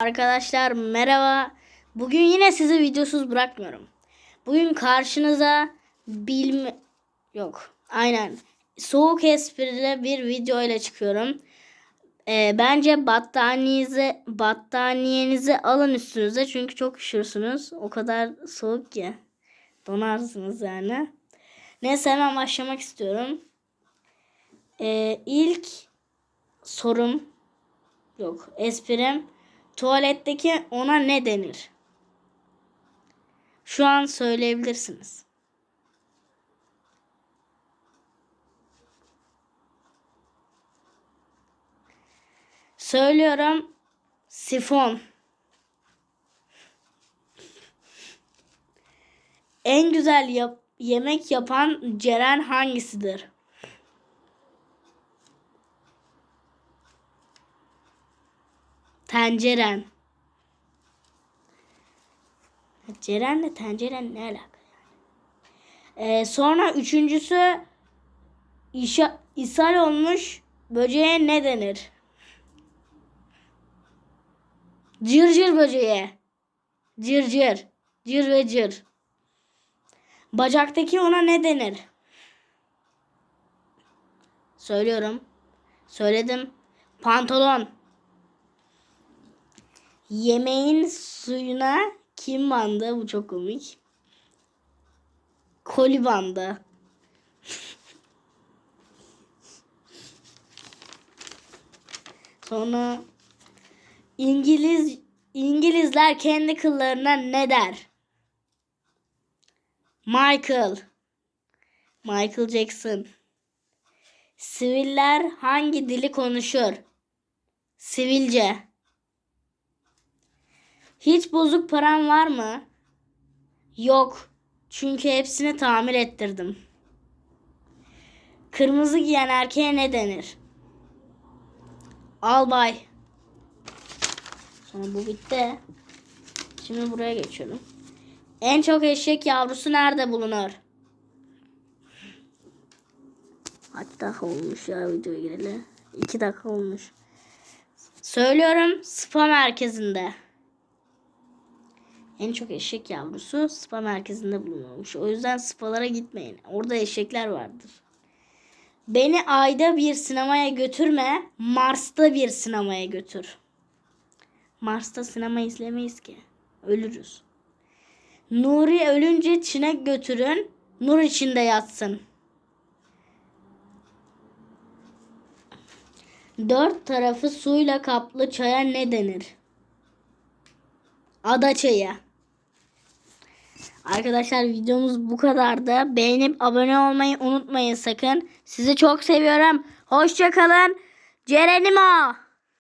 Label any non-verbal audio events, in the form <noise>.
Arkadaşlar merhaba. Bugün yine sizi videosuz bırakmıyorum. Bugün karşınıza bilme yok. Aynen. Soğuk esprili bir video ile çıkıyorum. Ee, bence battaniyenizi battaniyenizi alın üstünüze çünkü çok üşürsünüz. O kadar soğuk ki donarsınız yani. Neyse hemen başlamak istiyorum. Ee, ilk sorum yok esprim tuvaletteki ona ne denir? Şu an söyleyebilirsiniz. Söylüyorum. Sifon. En güzel yap- yemek yapan Ceren hangisidir? Tenceren. Ceren'le tenceren ne alaka? Ee, sonra üçüncüsü işa, ishal olmuş böceğe ne denir? Cırcır böceğe. Cırcır. Cır ve cır. Bacaktaki ona ne denir? Söylüyorum. Söyledim. Pantolon. Yemeğin suyuna kim bandı? Bu çok komik. Koli bandı. <laughs> Sonra İngiliz İngilizler kendi kıllarına ne der? Michael. Michael Jackson. Siviller hangi dili konuşur? Sivilce. Hiç bozuk param var mı? Yok. Çünkü hepsini tamir ettirdim. Kırmızı giyen erkeğe ne denir? Albay. Sonra bu bitti. Şimdi buraya geçiyorum. En çok eşek yavrusu nerede bulunur? Kaç dakika olmuş ya videoya gireli? 2 dakika olmuş. Söylüyorum spa merkezinde. En çok eşek yavrusu spa merkezinde bulunurmuş. O yüzden spalara gitmeyin. Orada eşekler vardır. Beni ayda bir sinemaya götürme, Mars'ta bir sinemaya götür. Mars'ta sinema izlemeyiz ki. Ölürüz. Nuri ölünce Çin'e götürün, nur içinde yatsın. Dört tarafı suyla kaplı çaya ne denir? Ada çayı. Arkadaşlar videomuz bu kadardı. Beğenip abone olmayı unutmayın sakın. Sizi çok seviyorum. Hoşçakalın. Cerenimo.